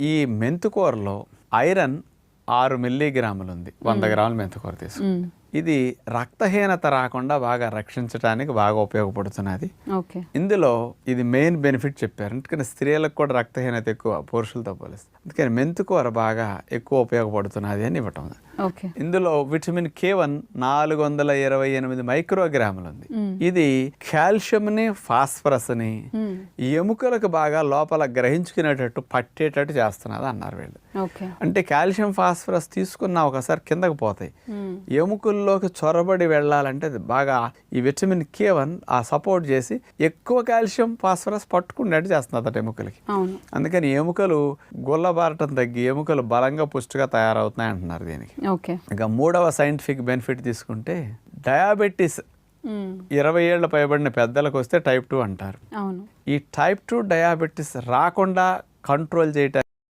ఈ మెంతుకూరలో ఐరన్ ఆరు మిల్లీగ్రాములు ఉంది వంద గ్రాముల మెంతుకూర తీసుకు. మ్మ్. ఇది రక్తహీనత రాకుండా బాగా రక్షించడానికి బాగా ఉపయోగపడుతున్నది. ఇందులో ఇది మెయిన్ బెనిఫిట్ చెప్పారు. ఎందుకని స్త్రీలకు కూడా రక్తహీనత ఎక్కువ పురుషులతో పోలిస్తే. అందుకని మెంతుకూర బాగా ఎక్కువ ఉపయోగపడుతున్నది అని ఇవ్వటం. ఇందులో విటమిన్ కే వన్ నాలుగు వందల ఇరవై ఎనిమిది మైక్రోగ్రాములు ఉంది. ఇది కాల్షియంని ఫాస్ఫరస్ని. ఎముకలకు బాగా లోపల గ్రహించుకునేటట్టు పట్టేటట్టు చేస్తున్నది అన్నారు వీళ్ళు అంటే కాల్షియం ఫాస్ఫరస్ తీసుకున్న ఒకసారి కిందకు పోతాయి. ఎముకల్లోకి చొరబడి వెళ్ళాలంటే అది బాగా ఈ విటమిన్ కే వన్ ఆ సపోర్ట్ చేసి ఎక్కువ కాల్షియం ఫాస్ఫరస్ పట్టుకునేట్టు చేస్తున్నదట ఎముకలకి అవును అందుకని ఎముకలు గుల్లబారటం తగ్గి ఎముకలు బలంగా పుష్టిగా తయారవుతున్నాయి అంటున్నారు దీనికి ఓకే ఇక మూడవ సైంటిఫిక్ బెనిఫిట్ తీసుకుంటే డయాబెటీస్. ఇరవై ఏళ్ళ పైబడిన పెద్దలకు వస్తే టైప్ టూ అంటారు. అవును. ఈ టైప్ టూ డయాబెటీస్ రాకుండా కంట్రోల్ చేయటానికి